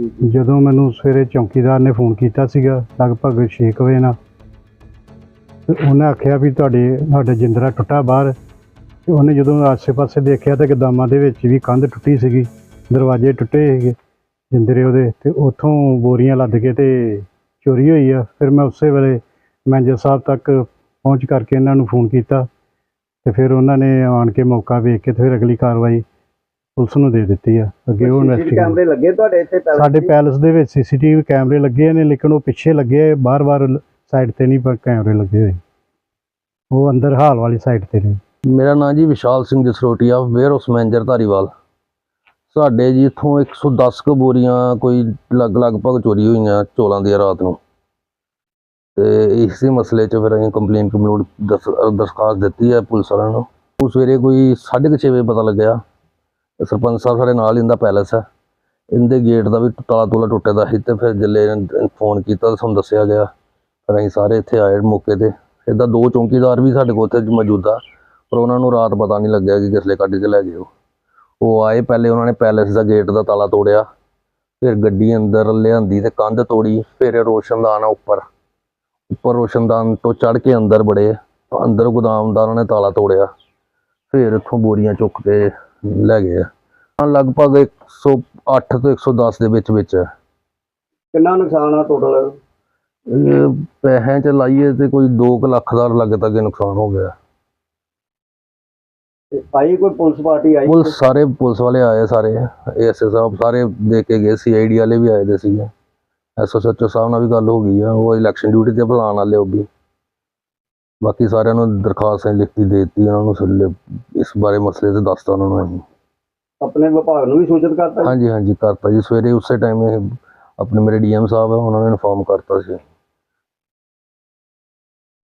ਜਦੋਂ ਮੈਨੂੰ ਸਵੇਰੇ ਚੌਕੀਦਾਰ ਨੇ ਫੋਨ ਕੀਤਾ ਸੀਗਾ, ਲਗਭਗ 6 ਵਜੇ ਨਾਲ, ਤੇ ਉਹਨੇ ਆਖਿਆ ਵੀ ਤੁਹਾਡੇ, ਤੁਹਾਡਾ ਜਿੰਦਰਾ ਟੁੱਟਾ ਬਾਹਰ। ਤੇ ਉਹਨੇ ਜਦੋਂ ਆਸੇ-ਪਾਸੇ ਦੇਖਿਆ ਤਾਂ ਗਦਾਮਾਂ ਦੇ ਵਿੱਚ ਵੀ ਕੰਧ ਟੁੱਟੀ ਸੀਗੀ, ਦਰਵਾਜ਼ੇ ਟੁੱਟੇ ਸੀਗੇ ਜਿੰਦਰੇ ਉਹਦੇ, ਤੇ ਉੱਥੋਂ ਬੋਰੀਆਂ ਲੱਦ ਕੇ ਤੇ ਚੋਰੀ ਹੋਈ ਆ। ਫਿਰ ਮੈਂ ਉਸੇ ਵੇਲੇ ਮੈਨੇਜਰ ਸਾਹਿਬ ਤੱਕ ਪਹੁੰਚ ਕਰਕੇ ਇਹਨਾਂ ਨੂੰ ਫੋਨ ਕੀਤਾ, ਤੇ ਫਿਰ ਉਹਨਾਂ ਨੇ ਆਣ ਕੇ ਮੌਕਾ ਵੇਖ ਕੇ ਤੇ ਫਿਰ ਅਗਲੀ ਕਾਰਵਾਈ ਪੁਲਿਸ ਨੂੰ ਦੇ ਦਿੱਤੀ ਆ। ਅੱਗੇ ਉਹ ਇਨਵੈਸਟੀਗੇਟ ਕੈਮਰੇ ਲੱਗੇ ਤੁਹਾਡੇ ਇੱਥੇ ਪੈਲਸ ਸਾਡੇ? ਪੈਲਸ ਦੇ ਵਿੱਚ ਸੀਸੀਟੀਵੀ ਕੈਮਰੇ ਲੱਗੇ ਨੇ ਲੇਕਿਨ ਉਹ ਪਿੱਛੇ ਲੱਗੇ ਬਾਰ-ਬਾਰ ਸਾਈਡ ਤੇ ਨਹੀਂ ਪਰ ਕੈਮਰੇ ਲੱਗੇ ਹੋਏ। ਉਹ ਅੰਦਰ ਹਾਲ ਵਾਲੀ ਸਾਈਡ ਤੇ ਨੇ। ਮੇਰਾ ਨਾਮ ਜੀ Vishal Singh Jasrotia warehouse manager Dhariwal. ਸਾਡੇ ਜੀ ਇੱਥੋਂ 110 ਕੁ ਬੋਰੀਆਂ ਕੋਈ ਲਗ ਲਗਭਗ ਚੋਰੀ ਹੋਈਆਂ ਚੋਲਾਂ ਦੀ ਰਾਤ ਨੂੰ। ਤੇ ਇਸੇ ਮਸਲੇ 'ਚ ਫਿਰ ਅਸੀਂ ਕੰਪਲੇਨ ਕੰਪਲੂਡ ਦਰਖਾਸਤ ਦਿੱਤੀ ਹੈ ਪੁਲਿਸ ਵਾਲਿਆਂ ਨੂੰ। ਉਹ ਸਵੇਰੇ ਕੋਈ 6:30 ਵਜੇ ਪਤਾ ਲੱਗਿਆ। ਸਰਪੰਚ ਸਾਹਿਬ ਸਾਡੇ ਨਾਲ ਇਹਦਾ ਪੈਲਸ ਹੈ। ਇਹਦੇ ਗੇਟ ਦਾ ਵੀ ਤਾਲਾ ਤੂਲਾ ਟੁੱਟੇ ਦਾ ਸੀ ਤੇ ਫਿਰ ਜੱਲੇ ਨੇ ਫੋਨ ਕੀਤਾ ਤਾਂ ਸਾਨੂੰ ਦੱਸਿਆ ਗਿਆ, ਫਿਰ ਅਸੀਂ ਸਾਰੇ ਇੱਥੇ ਆਏ ਮੌਕੇ ਤੇ। ਇੱਦਾਂ ਦੋ ਚੌਂਕੀਦਾਰ ਵੀ ਸਾਡੇ ਕੋਲ ਉੱਥੇ ਮੌਜੂਦਾ ਪਰ ਉਹਨਾਂ ਨੂੰ ਰਾਤ ਪਤਾ ਨਹੀਂ ਲੱਗਿਆ ਕਿ ਕਿਸਲੇ ਕੱਢ ਕੇ ਲੈ ਗਏ ਉਹ। ਉਹ ਆਏ ਪਹਿਲੇ ਉਹਨਾਂ ਨੇ ਪੈਲੇਸ ਦਾ ਗੇਟ ਦਾ ਤਾਲਾ ਤੋੜਿਆ, ਫਿਰ ਗੱਡੀ ਅੰਦਰ ਲਿਆਂਦੀ ਤੇ ਕੰਧ ਤੋੜੀ, ਫਿਰ ਰੋਸ਼ਨਦਾਨ ਆ ਉੱਪਰ। ਉੱਪਰ ਰੋਸ਼ਨਦਾਨ ਤੋਂ ਚੜ ਕੇ ਅੰਦਰ ਬੜੇ ਅੰਦਰ ਗੋਦਾਮ ਦਾ ਉਹਨਾਂ ਨੇ ਤਾਲਾ ਤੋੜਿਆ, ਫਿਰ ਇੱਥੋਂ ਬੋਰੀਆਂ ਚੁੱਕ ਕੇ ਲੈ ਗਏ ਆ। ਲਗਭਗ 108 ਤੋਂ 110 ਦੇ ਵਿੱਚ ਵਿੱਚ ਹੈ ਕਿੰਨਾ ਨੁਕਸਾਨ ਆ ਟੋਟਲ ਪੈਸਿਆਂ ਚ ਲਾਈਏ ਤੇ ਕੋਈ 2 ਲੱਖ ਦਾ ਲੱਗ ਤੱਕ ਨੁਕਸਾਨ ਹੋ ਗਿਆ। ਆਈ ਕੋਈ ਪੁਲਿਸ ਪਾਰਟੀ ਆਈ? ਪੁਲਿਸ ਸਾਰੇ ਪੁਲਿਸ ਵਾਲੇ ਆਏ ਸਾਰੇ। ਐਸਐਸ ਸਾਹਿਬ ਸਾਰੇ ਦੇਖ ਕੇ ਗਏ ਸੀਆਈਡੀ ਵਾਲੇ ਵੀ ਆਏ ਦੇ ਸੀਗੇ। ਐਸਓਐਚਓ ਸਾਹਿਬ ਨਾਲ ਵੀ ਗੱਲ ਹੋ ਗਈ ਆ ਉਹ ਇਲੈਕਸ਼ਨ ਡਿਊਟੀ ਤੇ ਬੁਲਾਉਣ ਵਾਲੇ ਉਹ ਵੀ। ਬਾਕੀ ਸਾਰਿਆਂ ਨੂੰ ਦਰਖਾਸਤ ਲਿਖਤੀ ਦੇ ਦਿੱਤੀ ਉਹਨਾਂ ਨੂੰ ਸਾਰੇ ਇਸ ਬਾਰੇ ਮਸਲੇ ਤੇ ਦੱਸਤਾ ਉਹਨਾਂ ਨੂੰ ਅਸੀਂ। ਆਪਣੇ ਵਿਭਾਗ ਨੂੰ ਵੀ ਸੂਚਿਤ ਕਰਤਾ ਹਾਂਜੀ ਹਾਂਜੀ ਕਰਤਾ ਜੀ। ਸਵੇਰੇ ਉਸੇ ਟਾਈਮ ਇਹ ਆਪਣੇ ਮੇਰੇ ਡੀਐਮ ਸਾਹਿਬ ਆ ਉਹਨਾਂ ਨੇ ਇਨਫੋਰਮ ਕਰਤਾ ਸੀ।